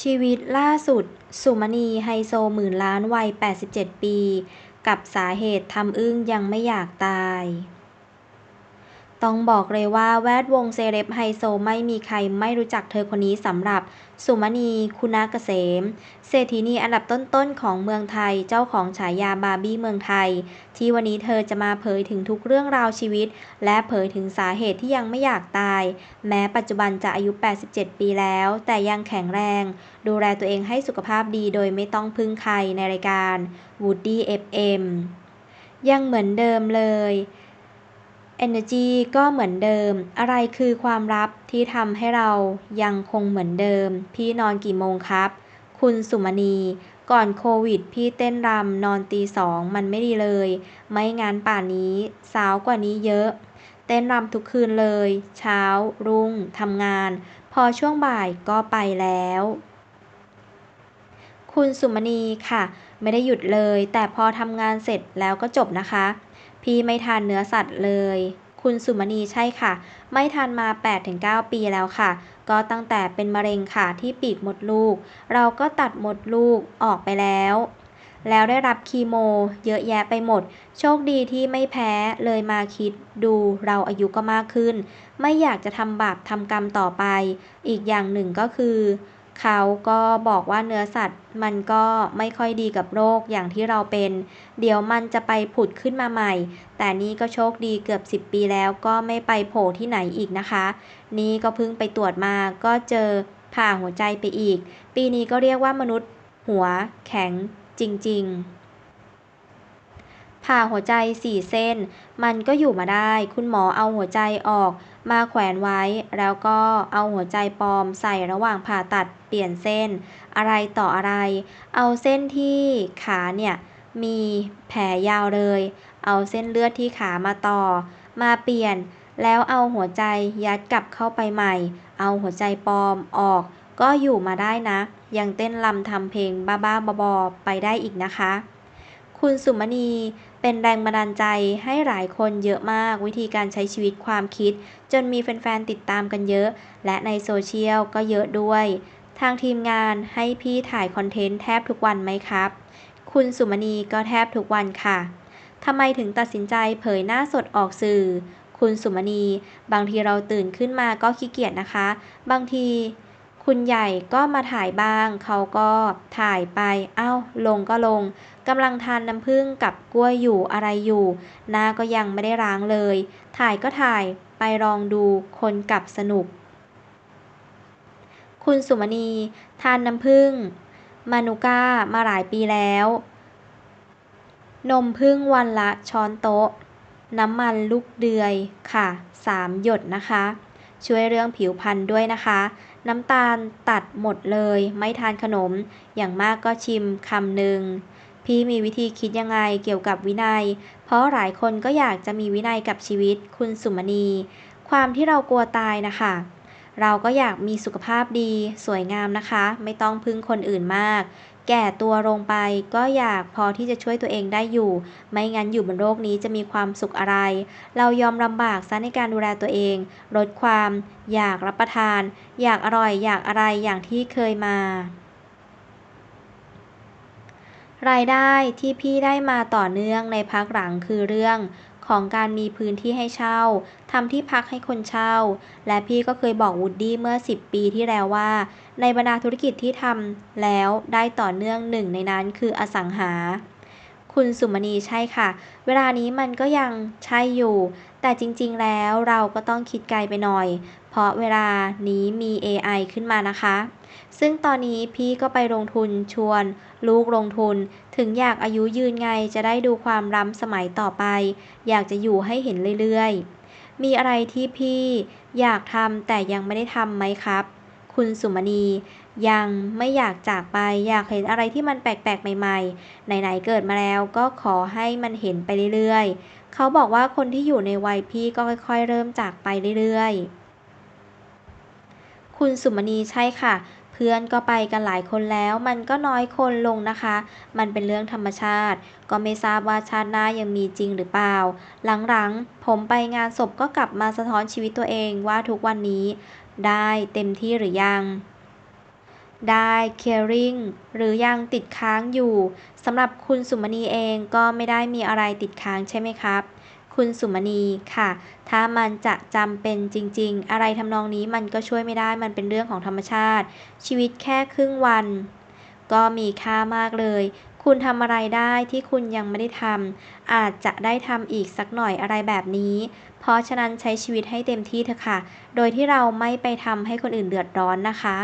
ชีวิตล่าสุด สุมณี ไฮโซหมื่นล้าน วัย 87 ปี กับสาเหตุทำอึ้งยังไม่อยากตาย ต้องบอกเลยว่าแวดวงเซเลบไฮโซไม่มีใครไม่รู้จักเธอคนนี้สำหรับสุมณีคุณาเกษม เศรษฐีนีอันดับต้นๆของเมืองไทยเจ้าของฉายาบาร์บี้เมืองไทย ที่วันนี้เธอจะมาเผยถึงทุกเรื่องราวชีวิต และเผยถึงสาเหตุที่ยังไม่อยากตาย แม้ปัจจุบันจะอายุ 87 ปีแล้ว แต่ยังแข็งแรง ดูแลตัวเองให้สุขภาพดีโดยไม่ต้องพึ่งใครในรายการ Woody FM ยังเหมือนเดิมเลย Energy ก็เหมือนเดิม อะไรคือความลับที่ทำให้เรายังคงเหมือนเดิม พี่นอนกี่โมงครับ คุณสุมณี ก่อนโควิด พี่เต้นรำนอนตีสองมันไม่ดีเลย ไม่งานป่านนี้ สาวกว่านี้เยอะ เต้นรำทุกคืนเลย เช้า รุ่งทำงาน พอช่วงบ่ายก็ไปแล้ว คุณสุมณีค่ะ ไม่ได้หยุดเลย แต่พอทำงานเสร็จแล้วก็จบนะคะ พี่ไม่ทานเนื้อสัตว์เลย คุณสุมณีใช่ค่ะ ไม่ทานมา 8-9 ปีแล้วค่ะ ก็ตั้งแต่เป็นมะเร็งค่ะที่ปีกมดลูก เราก็ตัดมดลูกออกไปแล้ว แล้วได้รับคีโม เยอะแยะไปหมด โชคดีที่ไม่แพ้เลยมาคิดดูเราอายุก็มากขึ้น ไม่อยากจะทำบาปทำกรรมต่อไป อีกอย่างหนึ่งก็คือ เขาก็บอกว่าเนื้อสัตว์มันก็ไม่ค่อยดีกับโรคอย่างที่เราเป็น เดี๋ยวมันจะไปผุดขึ้นมาใหม่ แต่นี่ก็โชคดีเกือบ 10 ปีแล้วก็ไม่ไปโผล่ที่ไหนอีกนะคะ นี่ก็เพิ่งไปตรวจมาก็เจอผ่าหัวใจไปอีก ปีนี้ก็เรียกว่ามนุษย์ หัวแข็งจริง ๆผ่าหัวใจสี่เส้น มันก็อยู่มาได้ คุณหมอเอาหัวใจออก มาแขวนไว้ แล้วก็เอาหัวใจปลอมใส่ระหว่างผ่าตัดเปลี่ยนเส้น อะไรต่ออะไร เอาเส้นที่ขาเนี่ยมีแผลยาวเลย เอาเส้นเลือดที่ขามาต่อ มาเปลี่ยน แล้วเอาหัวใจยัดกลับเข้าไปใหม่ เอาหัวใจปลอมออก ก็อยู่มาได้นะ ยังเต้นรำทำเพลงบ้าๆบอๆไปได้อีกนะคะ คุณสุมณี เป็นแรงบันดาลใจให้หลายคนเยอะมากวิธีการใช้ชีวิตความคิด จนมีแฟนๆติดตามกันเยอะ และในโซเชียลก็เยอะด้วย ทางทีมงานให้พี่ถ่ายคอนเทนต์แทบทุกวันไหมครับ คุณสุมณีก็แทบทุกวันค่ะทำไมถึงตัดสินใจเผยหน้าสดออกสื่อ คุณสุมณี บางทีเราตื่นขึ้นมาก็ขี้เกียจนะคะ บางที คุณใหญ่ก็มาถ่ายบ้าง เขาก็ถ่ายไป เอ้า ลงก็ลงกำลังทานน้ำผึ้งกับกล้วยอยู่อะไรอยู่ หน้าก็ยังไม่ได้ล้างเลย ถ่ายก็ถ่าย ไปลองดูคนกับสนุก คุณสุมณี ทานน้ำผึ้งมานูก้ามาหลายปีแล้ว นมผึ้งวันละช้อนโต๊ะ น้ำมันลูกเดือยค่ะ 3 หยดนะคะ ช่วยเรื่องผิวพรรณด้วยนะคะ น้ำตาลตัดหมดเลย ไม่ทานขนม อย่างมากก็ชิมคำหนึ่งพี่มีวิธีคิดยังไงเกี่ยวกับวินัย เพราะหลายคนก็อยากจะมีวินัยกับชีวิต คุณสุมณี ความที่เรากลัวตายนะคะ เราก็อยากมีสุขภาพดี สวยงามนะคะ ไม่ต้องพึ่งคนอื่นมาก แก่ตัวลงไปก็อยากพอที่จะช่วยตัวเองได้อยู่ ไม่งั้นอยู่บนโลกนี้จะมีความสุขอะไร เรายอมลำบากซะในการดูแลตัวเอง ลดความ อยากรับประทาน อยากอร่อยอยากอะไรอย่างที่เคยมารายได้ที่พี่ได้มาต่อเนื่องในพักหลังคือเรื่อง ของการมีพื้นที่ให้เช่า ทำที่พักให้คนเช่า และพี่ก็เคยบอกวูดดี้เมื่อ 10 ปีที่แล้วว่า ในบรรดาธุรกิจที่ทำแล้วได้ต่อเนื่องหนึ่งในนั้นคืออสังหา คุณสุมณีใช่ค่ะ เวลานี้มันก็ยังใช่อยู่ แต่จริงๆ แล้วเราก็ต้องคิดไกลไปหน่อย เพราะเวลานี้มี AI ขึ้นมานะคะ ซึ่งตอนนี้พี่ก็ไปลงทุนชวน ลูกลงทุน ถึงอยากอายุยืนไงจะได้ดูความล้ำสมัยต่อไป อยากจะอยู่ให้เห็นเรื่อยๆ มีอะไรที่พี่อยากทำแต่ยังไม่ได้ทำไหมครับ คุณสุมณียังไม่อยากจากไปอยากเห็นอะไรที่มันแปลกๆ ใหม่ ๆ ไหนๆเกิดมาแล้วก็ขอให้มันเห็นไปเรื่อยๆ เขาบอกว่าคนที่อยู่ในวัยพี่ก็ค่อยๆ เริ่มจากไปเรื่อยๆ คุณสุมณีใช่ค่ะ เพื่อนก็ไปกันหลายคนแล้ว มันก็น้อยคนลงนะคะ มันเป็นเรื่องธรรมชาติ ก็ไม่ทราบว่าชาติหน้ายังมีจริงหรือเปล่า หลังๆ ผมไปงานศพก็กลับมาสะท้อนชีวิตตัวเองว่าทุกวันนี้ได้เต็มที่หรือยัง ได้ caring หรือยังติดค้างอยู่สำหรับคุณสุมณีเองก็ไม่ได้มีอะไรติดค้างใช่ไหมครับ คุณสุมณีค่ะ ถ้ามันจะจำเป็นจริง ๆ อะไรทำนองนี้มันก็ช่วยไม่ได้มันเป็นเรื่องของธรรมชาติ ชีวิตแค่ครึ่งวัน ก็มีค่ามากเลย คุณทำอะไรได้ที่คุณยังไม่ได้ทำอาจจะได้ทำอีกสักหน่อยอะไรแบบนี้เพราะฉะนั้นใช้ชีวิตให้เต็มที่เถอะค่ะ โดยที่เราไม่ไปทำให้คนอื่นเดือดร้อนนะคะ